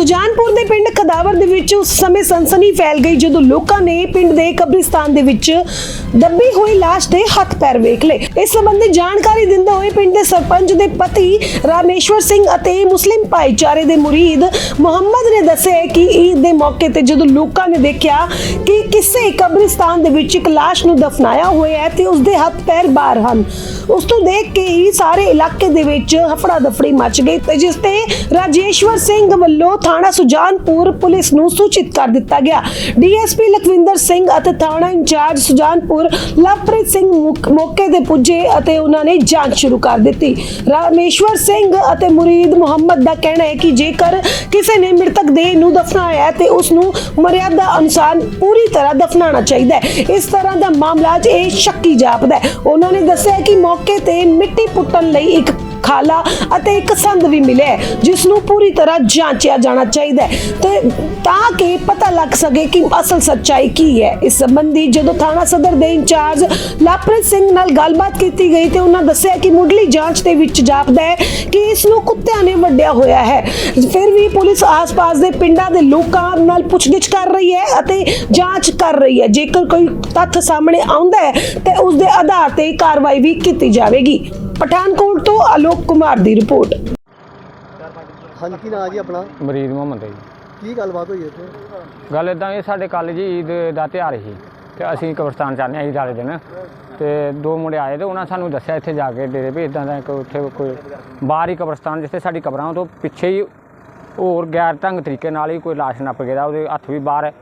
ਸੁਜਾਨਪੁਰ ਦੇ ਪਿੰਡ ਖਦਾਵਰ ਦੇ ਵਿੱਚ ਉਸ ਸਮੇਂ ਸਨਸਨੀ ਫੈਲ ਗਈ ਜਦੋਂ ਲੋਕਾਂ ਨੇ ਪਿੰਡ ਦੇ ਕਬਰਿਸਤਾਨ ਦੇ ਵਿੱਚ ਦੱਬੀ ਹੋਈ ਲਾਸ਼ ਦੇ ਹੱਥ ਪੈਰ ਵੇਖ ਲਏ। ਇਸ ਸੰਬੰਧੀ ਜਾਣਕਾਰੀ ਦਿੰਦੇ ਹੋਏ ਪਿੰਡ ਦੇ ਸਰਪੰਚ ਦੇ ਪਤੀ ਰਾਮੇਸ਼ਵਰ ਸਿੰਘ ਅਤੇ ਮੁਸਲਿਮ ਭਾਈਚਾਰੇ ਦੇ ਮੁਰੀਦ ਮੁਹੰਮਦ ਨੇ ਦੱਸਿਆ ਕਿ ਈਦ ਦੇ ਮੌਕੇ ਤੇ ਜਦੋਂ ਲੋਕਾਂ ਨੇ ਦੇਖਿਆ ਕਿ ਕਿਸੇ ਕਬਰਿਸਤਾਨ ਦੇ ਵਿੱਚ ਇੱਕ ਲਾਸ਼ ਨੂੰ ਦਫਨਾਇਆ ਹੋਇਆ ਹੈ ਤੇ ਉਸ ਦੇ ਹੱਥ ਪੈਰ ਬਾਹਰ ਹਨ। ਉਸ ਤੋਂ ਦੇਖ ਕੇ ਹੀ ਸਾਰੇ ਇਲਾਕੇ ਦੇ ਵਿੱਚ ਹਫੜਾ ਦਫੜੀ ਮਚ ਗਈ ਤੇ ਜਿਸ ਤੇ ਰਾਜੇਸ਼ਵਰ ਸਿੰਘ ਵੱਲੋਂ ਥਾਣਾ ਸੁਜਾਨਪੁਰ ਪੁਲਿਸ ਨੂੰ ਸੂਚਿਤ ਕਰ ਦਿੱਤਾ ਗਿਆ। ਡੀਐਸਪੀ ਲਖਵਿੰਦਰ ਸਿੰਘ ਅਤੇ ਥਾਣਾ ਇੰਚਾਰਜ ਸੁਜਾਨਪੁਰ ਲਵਪ੍ਰੀਤ ਸਿੰਘ ਮੌਕੇ ਤੇ ਪੁੱਜੇ ਅਤੇ ਉਹਨਾਂ ਨੇ ਜਾਂਚ ਸ਼ੁਰੂ ਕਰ ਦਿੱਤੀ। ਰਾਮੇਸ਼ਵਰ ਸਿੰਘ ਅਤੇ ਮੁਰੀਦ ਮੁਹੰਮਦ ਦਾ ਕਹਿਣਾ ਹੈ ਕਿ ਜੇਕਰ ਕਿਸੇ ਨੇ ਮ੍ਰਿਤਕ ਦੇਹ ਨੂੰ ਦਫਨਾਇਆ ਹੈ ਤੇ ਉਸ ਨੂੰ ਮਰਿਆਦਾ ਅਨੁਸਾਰ ਪੂਰੀ ਤਰ੍ਹਾਂ ਦਫਨਾਉਣਾ ਚਾਹੀਦਾ ਹੈ। ਇਸ ਤਰ੍ਹਾਂ ਦਾ ਮਾਮਲਾ 'ਚ ਇਹ ਸ਼ੱਕੀ ਜਾਪਦਾ ਹੈ। ਉਹਨਾਂ ਨੇ ਦੱਸਿਆ ਕਿ ਮੌਕੇ ਤੇ ਮਿੱਟੀ ਪੁੱਟਣ ਲਈ ਇੱਕ ਖਾਲਾ ਅਤੇ ਇੱਕ ਸੰਦ ਵੀ ਮਿਲਿਆ ਜਿਸ ਨੂੰ ਪੂਰੀ ਤਰ੍ਹਾਂ ਜਾਂਚਿਆ ਜਾਣਾ ਚਾਹੀਦਾ ਹੈ। ਤੇ ਤਾਂ ਕਿ ਪਤਾ ਲੱਗ ਸਕੇ ਕਿ ਅਸਲ ਸੱਚਾਈ ਕੀ ਹੈ। ਇਸ ਸੰਬੰਧੀ ਜਦੋਂ ਥਾਣਾ ਸਦਰ ਦੇ ਇੰਚਾਰਜ ਲਵਪ੍ਰੀਤ ਸਿੰਘ ਨਾਲ ਗੱਲਬਾਤ ਕੀਤੀ ਗਈ ਤੇ ਉਹਨਾਂ ਦੱਸਿਆ ਕਿ ਮੁੱਢਲੀ ਜਾਂਚ ਦੇ ਵਿੱਚ ਜਾਪਦਾ ਹੈ ਕਿ ਇਸ ਨੂੰ ਕੁੱਤਿਆਂ ਨੇ ਵੱਡਿਆ ਹੋਇਆ ਹੈ। ਫਿਰ ਵੀ ਪੁਲਿਸ ਆਸ-ਪਾਸ ਦੇ ਪਿੰਡਾਂ ਦੇ ਲੋਕਾਂ ਨਾਲ ਪੁੱਛਗਿੱਛ ਕਰ ਰਹੀ ਹੈ ਅਤੇ ਜਾਂਚ ਕਰ ਰਹੀ ਹੈ। ਜੇਕਰ ਕੋਈ ਤੱਥ ਸਾਹਮਣੇ ਆਉਂਦਾ ਹੈ, ਤੇ ਉਸ ਦੇ ਆਧਾਰ ਤੇ ਕਾਰਵਾਈ ਵੀ ਕੀਤੀ ਜਾਵੇਗੀ। ਪਠਾਨਕੋਟ ਤੋਂ ਆਲੋਕ ਕੁਮਾਰ ਦੀ ਰਿਪੋਰਟ। ਹਾਂਜੀ ਕੀ ਨਾਂ ਜੀ ਆਪਣਾ? ਮਰੀਦ ਮੁਹੰਮਦ ਹੈ ਜੀ। ਕੀ ਗੱਲਬਾਤ ਹੋਈ ਇੱਥੇ? ਗੱਲ ਇਦਾਂ ਇਹ ਸਾਡੇ ਕੱਲ ਜੀ ਈਦ ਦਾ ਤਿਉਹਾਰ ਸੀ ਤੇ ਅਸੀਂ ਕਬਰਸਤਾਨ ਜਾਂਦੇ ਹਾਂ ਈਦ ਵਾਲੇ ਦਿਨ। ਤੇ ਦੋ ਮੁੰਡੇ ਆਏ ਤੇ ਉਹਨਾਂ ਸਾਨੂੰ ਦੱਸਿਆ ਇੱਥੇ ਜਾ ਕੇ ਡੇਰੇ ਵੀ ਇਦਾਂ ਦਾ ਇੱਕ ਉੱਥੇ ਕੋਈ ਬਾਹਰ ਹੀ ਕਬਰਸਤਾਨ ਜਿੱਥੇ ਸਾਡੀ ਕਬਰਾਂ ਉਹ ਤੋਂ ਪਿੱਛੇ ਹੀ ਹੋਰ ਗੈਰ ਢੰਗ ਤਰੀਕੇ ਨਾਲ ਹੀ ਕੋਈ ਲਾਸ਼ ਨੱਪ ਗਿਆ ਉਹਦੇ ਹੱਥ ਵੀ ਬਾਹਰ ਹੈ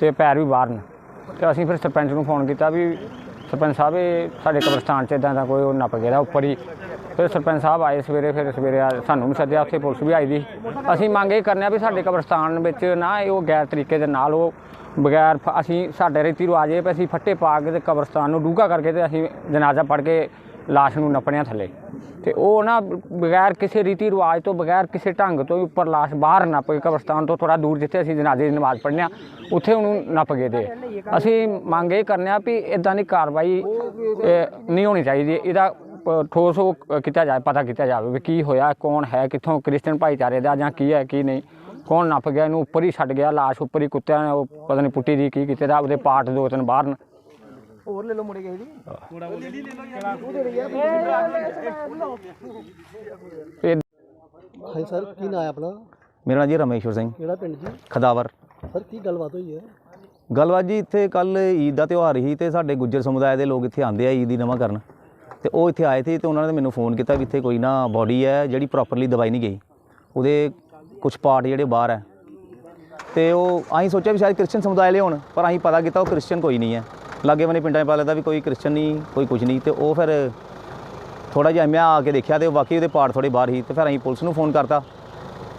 ਤੇ ਪੈਰ ਵੀ ਬਾਹਰ ਨੇ। ਤੇ ਅਸੀਂ ਫਿਰ ਸਰਪੰਚ ਨੂੰ ਫੋਨ ਕੀਤਾ ਵੀ ਸਰਪੰਚ ਸਾਹਿਬ, ਇਹ ਸਾਡੇ ਕਬਰਸਤਾਨ 'ਚ ਇਦਾਂ ਦਾ ਕੋਈ ਉਹ ਨੱਪ ਗਿਆ ਉੱਪਰ ਹੀ। ਫਿਰ ਸਰਪੰਚ ਸਾਹਿਬ ਆਏ ਸਵੇਰੇ, ਫਿਰ ਸਵੇਰੇ ਆ- ਸਾਨੂੰ ਵੀ ਸੱਦਿਆ, ਉੱਥੇ ਪੁਲਿਸ ਵੀ ਆਈ ਦੀ। ਅਸੀਂ ਮੰਗ ਇਹ ਕਰਨੇ ਆ ਵੀ ਸਾਡੇ ਕਬਰਸਤਾਨ ਵਿੱਚ ਨਾ ਇਹ ਉਹ ਗੈਰ ਤਰੀਕੇ ਦੇ ਨਾਲ ਉਹ ਬਗੈਰ ਫ- ਅਸੀਂ ਸਾਡੇ ਰੀਤੀ ਰਿਵਾਜ ਇਹ ਵੀ ਅਸੀਂ ਫੱਟੇ ਪਾ ਕੇ ਤੇ ਕਬਰਸਤਾਨ ਨੂੰ ਡੂੰਘਾ ਕਰਕੇ ਤੇ ਅਸੀਂ ਜਨਾਜ਼ਾ ਪੜ੍ਹ ਕੇ ਲਾਸ਼ ਨੂੰ ਨੱਪਣਿਆ ਥੱਲੇ। ਤੇ ਉਹ ਨਾ ਬਗੈਰ ਕਿਸੇ ਰੀਤੀ ਰਿਵਾਜ ਤੋਂ, ਬਗੈਰ ਕਿਸੇ ਢੰਗ ਤੋਂ ਹੀ ਉੱਪਰ ਲਾਸ਼ ਬਾਹਰ ਨੱਪ ਕੇ ਕਬਰਸਤਾਨ ਤੋਂ ਥੋੜਾ ਦੂਰ ਜਿੱਥੇ ਅਸੀਂ ਜਨਾਜ਼ੇ ਦੀ ਨਮਾਜ਼ ਪੜ੍ਹਨੇ ਆ, ਉੱਥੇ ਉਹਨੂੰ ਨੱਪ ਗਏ ਦੇ। ਅਸੀਂ ਮੰਗ ਇਹ ਕਰਨੇ ਆ ਵੀ ਇਦਾਂ ਦੀ ਕਾਰਵਾਈ ਨਹੀਂ ਹੋਣੀ ਚਾਹੀਦੀ। ਇਹਦਾ ਠੋਸ ਉਹ ਕੀਤਾ ਜਾਏ, ਪਤਾ ਕੀਤਾ ਜਾਵੇ ਵੀ ਕੀ ਹੋਇਆ, ਕੌਣ ਹੈ, ਕਿੱਥੋਂ ਕ੍ਰਿਸਚਨ ਭਾਈਚਾਰੇ ਦਾ ਜਾਂ ਕੀ ਹੈ, ਕੀ ਨਹੀਂ। ਕੌਣ ਨੱਪ ਗਿਆ, ਇਹਨੂੰ ਉੱਪਰ ਹੀ ਛੱਡ ਗਿਆ, ਲਾਸ਼ ਉੱਪਰ ਹੀ ਕੁੱਤਿਆਂ ਨੇ, ਉਹ ਪਤਾ ਨਹੀਂ ਪੁੱਟੀ ਦੀ ਕੀ ਕੀਤੇ ਦਾ ਉਹਦੇ ਪਾਰਟ ਦੋ ਤਿੰਨ ਬਾਹਰ ਨੇ ਹੋਰ ਲੈ ਲਓ ਮੁੰਡੇ ਕਿਸੇ ਦੀ ਇਹ ਹਾਂਜੀ ਸਰ ਕੀ ਨਾਂ ਹੈ ਆਪਣਾ? ਮੇਰਾ ਨਾਂ ਜੀ ਰਮੇਸ਼ਵਰ ਸਿੰਘ। ਕਿਹੜਾ ਪਿੰਡ ਜੀ? ਖਦਾਵਰ। ਸਰ ਕੀ ਗੱਲਬਾਤ ਹੋਈ ਹੈ? ਗੱਲਬਾਤ ਜੀ ਇੱਥੇ ਕੱਲ ਈਦ ਦਾ ਤਿਉਹਾਰ ਸੀ ਤੇ ਸਾਡੇ ਗੁੱਜਰ ਸਮੁਦਾਇ ਦੇ ਲੋਕ ਇੱਥੇ ਆਉਂਦੇ ਆ ਈਦ ਦੀ ਨਵਾਂ ਕਰਨ। ਤੇ ਉਹ ਇੱਥੇ ਆਏ ਸੀ ਤੇ ਉਹਨਾਂ ਨੇ ਮੈਨੂੰ ਫੋਨ ਕੀਤਾ ਵੀ ਇੱਥੇ ਕੋਈ ਨਾ ਬੋਡੀ ਹੈ ਜਿਹੜੀ ਪ੍ਰੋਪਰਲੀ ਦਵਾਈ ਨਹੀਂ ਗਈ। ਉਹਦੇ ਕੁਝ ਪਾਰਟ ਜਿਹੜੇ ਬਾਹਰ ਹੈ। ਤੇ ਉਹ ਅਸੀਂ ਸੋਚਿਆ ਵੀ ਸ਼ਾਇਦ ਕ੍ਰਿਸਚਨ ਸਮੁਦਾਇ ਲਿਆਉਣ ਪਰ ਅਸੀਂ ਪਤਾ ਕੀਤਾ ਉਹ ਕ੍ਰਿਸਚਨ ਕੋਈ ਨਹੀਂ ਹੈ। ਲਾਗੇ ਬਨੇ ਪਿੰਡਾਂ 'ਚ ਪਤਾ ਲੱਗਦਾ ਵੀ ਕੋਈ ਕ੍ਰਿਸਚਨ ਨਹੀਂ ਕੋਈ ਕੁਝ ਨਹੀਂ ਤੇ ਉਹ ਫਿਰ ਥੋੜਾ ਜਿਹਾ ਮੈਂ ਆ ਕੇ ਦੇਖਿਆ ਤੇ ਵਾਕਈ ਉਹਦੇ ਪਾਰਟ ਥੋੜੇ ਬਾਹਰ ਸੀ ਤੇ ਫਿਰ ਅਸੀਂ ਪੁਲਿਸ ਨੂੰ ਫੋਨ ਕਰਤਾ।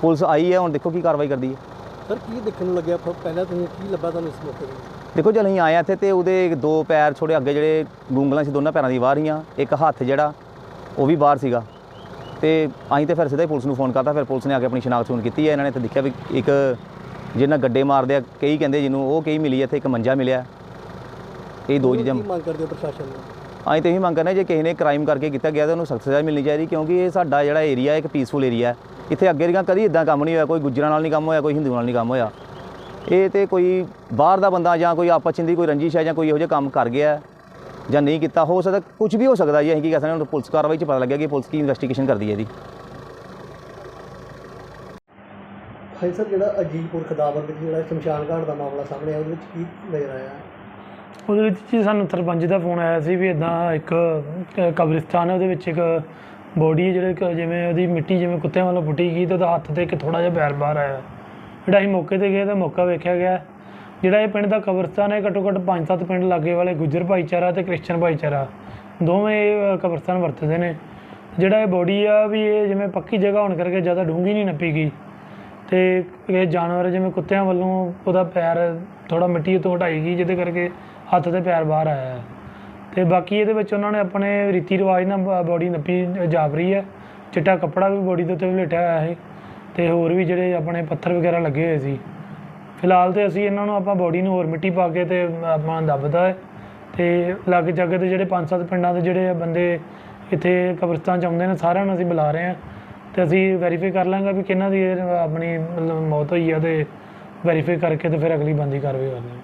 ਪੁਲਿਸ ਆਈ ਹੈ ਹੁਣ ਦੇਖੋ ਕੀ ਕਾਰਵਾਈ ਕਰਦੀ ਹੈ। ਸਰ ਕੀ ਦੇਖਣ ਨੂੰ ਲੱਗਿਆ? ਪਹਿਲਾਂ ਤੁਸੀਂ ਕੀ ਲੱਭਾ ਤੁਹਾਨੂੰ ਇਸ ਮੌਕੇ ਤੇ? ਦੇਖੋ ਜਦ ਅਸੀਂ ਆਏ ਹਾਂ ਇੱਥੇ ਤੇ ਉਹਦੇ ਦੋ ਪੈਰ ਥੋੜੇ ਅੱਗੇ ਜਿਹੜੇ ਗੁੰਗਲਾਂ ਸੀ ਦੋਨਾਂ ਪੈਰਾਂ ਦੀ ਬਾਹਰ ਹੀਆਂ ਇੱਕ ਹੱਥ ਜਿਹੜਾ ਉਹ ਵੀ ਬਾਹਰ ਸੀਗਾ। ਤੇ ਅਸੀਂ ਤੇ ਫਿਰ ਸਿੱਧਾ ਹੀ ਪੁਲਿਸ ਨੂੰ ਫੋਨ ਕਰਤਾ ਫਿਰ ਪੁਲਿਸ ਨੇ ਆ ਕੇ ਆਪਣੀ ਸ਼ਨਾਖਤ ਸ਼ੁਰੂ ਕੀਤੀ ਹੈ। ਇਹਨਾਂ ਨੇ ਇੱਥੇ ਦੇਖਿਆ ਵੀ ਇੱਕ ਜਿਹਨਾਂ ਗੱਡੇ ਮਾਰਦੇ ਆ ਕਈ ਕਹਿੰਦੇ ਜਿਹਨੂੰ ਉਹ ਕਈ ਮਿਲੀ ਹੈ ਇੱਥੇ ਇੱਕ ਮੰਜਾ ਮਿਲਿਆ। ਇਹ ਦੋ ਚੀਜ਼ਾਂ ਕੀ ਮੰਗ ਕਰਦੇ ਹੋ ਪ੍ਰਸ਼ਾਸਨ ਨੂੰ? ਅਸੀਂ ਤੇ ਇਹੀ ਮੰਗ ਕਰਨੇ ਜੇ ਕਿਸੇ ਨੇ ਕ੍ਰਾਈਮ ਕਰਕੇ ਕੀਤਾ ਗਿਆ ਤਾਂ ਉਹਨੂੰ ਸਖਤ ਸਜ਼ਾ ਮਿਲਣੀ ਚਾਹੀਦੀ ਕਿਉਂਕਿ ਇਹ ਸਾਡਾ ਜਿਹੜਾ ਏਰੀਆ ਇੱਕ ਪੀਸਫੁਲ ਏਰੀਆ ਹੈ। ਇੱਥੇ ਅੱਗੇ ਦੀਆਂ ਕਦੀ ਇਦਾਂ ਕੰਮ ਨਹੀਂ ਹੋਇਆ ਕੋਈ ਗੁੱਜਰਾਂ ਨਾਲ ਨਹੀਂ ਕੰਮ ਹੋਇਆ ਕੋਈ ਹਿੰਦੂਆਂ ਨਾਲ ਨਹੀਂ ਕੰਮ ਹੋਇਆ। ਇਹ ਤੇ ਕੋਈ ਬਾਹਰ ਦਾ ਬੰਦਾ ਜਾਂ ਕੋਈ ਆਪਸ ਦੀ ਕੋਈ ਰੰਜਿਸ਼ ਹੈ ਜਾਂ ਕੋਈ ਇਹੋ ਜਿਹਾ ਕੰਮ ਕਰ ਗਿਆ ਜਾਂ ਨਹੀਂ ਕੀਤਾ ਹੋ ਸਕਦਾ ਕੁਝ ਵੀ ਹੋ ਸਕਦਾ ਜੀ ਅਸੀਂ ਕੀ ਕਹਿ ਸਕਦੇ ਹਾਂ ਪੁਲਿਸ ਕਾਰਵਾਈ 'ਚ ਪਤਾ ਲੱਗਿਆ ਕਿ ਪੁਲਿਸ ਕੀ ਇਨਵੈਸਟੀਗੇਸ਼ਨ ਕਰਦੀ ਹੈ ਇਹਦੀ। ਹਾਂਜੀ ਸਰ ਜਿਹੜਾ ਅਜੀਤਪੁਰ ਖਦਾਵਰ ਵਿੱਚ ਜਿਹੜਾ ਸ਼ਮਸ਼ਾਨ ਘਾਟ ਦਾ ਮਾਮਲਾ ਸਾਹਮਣੇ ਆਇਆ ਉਹਦੇ ਵਿੱਚ ਕੀ ਨਜ਼ਰ ਆਇਆ? ਉਹਦੇ ਵਿੱਚ ਜੀ ਸਾਨੂੰ ਸਰਪੰਚ ਦਾ ਫੋਨ ਆਇਆ ਸੀ ਵੀ ਇਦਾਂ ਇੱਕ ਕ- ਕਬਰਿਸਤਾਨ ਹੈ, ਉਹਦੇ ਵਿੱਚ ਇੱਕ ਬੋਡੀ ਹੈ ਜਿਹੜੇ ਕ- ਜਿਵੇਂ ਉਹਦੀ ਮਿੱਟੀ ਜਿਵੇਂ ਕੁੱਤਿਆਂ ਵੱਲੋਂ ਪੁੱਟੀ ਗਈ ਤੇ ਉਹਦਾ ਹੱਥ ਤੇ ਇੱਕ ਥੋੜਾ ਜਿਹਾ ਬੈਰ ਬਾਹਰ ਆਇਆ। ਜਿਹੜਾ ਅਸੀਂ ਮੌਕੇ ਤੇ ਗਏ ਤਾਂ ਮੌਕਾ ਵੇਖਿਆ ਗਿਆ। ਜਿਹੜਾ ਇਹ ਪਿੰਡ ਦਾ ਕਬਰਸਤਾਨ ਹੈ ਘੱਟੋ ਘੱਟ 5-7 ਪਿੰਡ ਲਾਗੇ ਵਾਲੇ ਗੁੱਜਰ ਭਾਈਚਾਰਾ ਤੇ ਕ੍ਰਿਸਚਨ ਭਾਈਚਾਰਾ। ਦੋਵੇਂ ਇਹ ਕਬਰਸਤਾਨ ਵਰਤਦੇ ਨੇ। ਜਿਹੜਾ ਇਹ ਬੋਡੀ ਆ ਵੀ ਇਹ ਜਿਵੇਂ ਪੱਕੀ ਜਗ੍ਹਾ ਹੋਣ ਕਰਕੇ ਜ਼ਿਆਦਾ ਡੂੰਘੀ ਨਹੀਂ ਨੱਪੀ ਗਈ। ਤੇ ਇਹ ਜਾਨਵਰ ਜਿਵੇਂ ਕੁੱਤਿਆਂ ਵੱਲੋਂ ਉਹਦਾ ਪੈਰ ਥੋੜਾ ਮਿੱਟੀ ਤੋਂ ਹਟਾਈ ਗਈ, ਜਿਹਦੇ ਕਰਕੇ ਹੱਥ ਤੇ ਪੈਰ ਬਾਹਰ ਆਇਆ ਹੈ। ਤੇ ਬਾਕੀ ਇਹਦੇ ਵਿੱਚ ਉਹਨਾਂ ਨੇ ਆਪਣੇ ਰੀਤੀ ਰਿਵਾਜ ਨਾਲ ਬੋਡੀ ਨੱਪੀ, ਜਾਪ ਰਹੀ ਹੈ। ਚਿੱਟਾ ਕੱਪੜਾ ਵੀ ਬੋਡੀ ਦੇ ਉੱਤੇ ਲੇਟਿਆ ਹੋਇਆ ਹੈ ਤੇ ਹੋਰ ਵੀ ਜਿਹੜੇ ਆਪਣੇ ਪੱਥਰ ਵਗੈਰਾ ਲੱਗੇ ਹੋਏ ਸੀ। ਫਿਲਹਾਲ ਤੇ ਅਸੀਂ ਇਹਨਾਂ ਨੂੰ ਆਪਾਂ ਬੋਡੀ ਨੂੰ ਹੋਰ ਮਿੱਟੀ ਪਾ ਕੇ ਤੇ ਆਪਾਂ ਦੱਬਦਾ ਹੈ। ਤੇ ਲਾਗੇ ਜੱਗ ਦੇ ਜਿਹੜੇ ਪੰਜ ਸੱਤ ਪਿੰਡਾਂ ਦੇ ਜਿਹੜੇ ਬੰਦੇ ਇੱਥੇ ਕਬਰਸਤਾਨ ਚ ਆਉਂਦੇ ਨੇ, ਸਾਰਿਆਂ ਨੂੰ ਅਸੀਂ ਬੁਲਾ ਰਹੇ ਹਾਂ। ਤੇ ਅਸੀਂ ਵੈਰੀਫਾਈ ਕਰ ਲਾਂਗੇ ਵੀ ਕਿਹਨਾਂ ਦੀ ਆਪਣੀ ਮਤਲਬ ਮੌਤ ਹੋਈ ਆ ਤੇ ਵੈਰੀਫਾਈ ਕਰਕੇ ਤੇ ਫਿਰ ਅਗਲੀ ਬੰਦੀ ਕਾਰਵਾਈ ਕਰਨੀ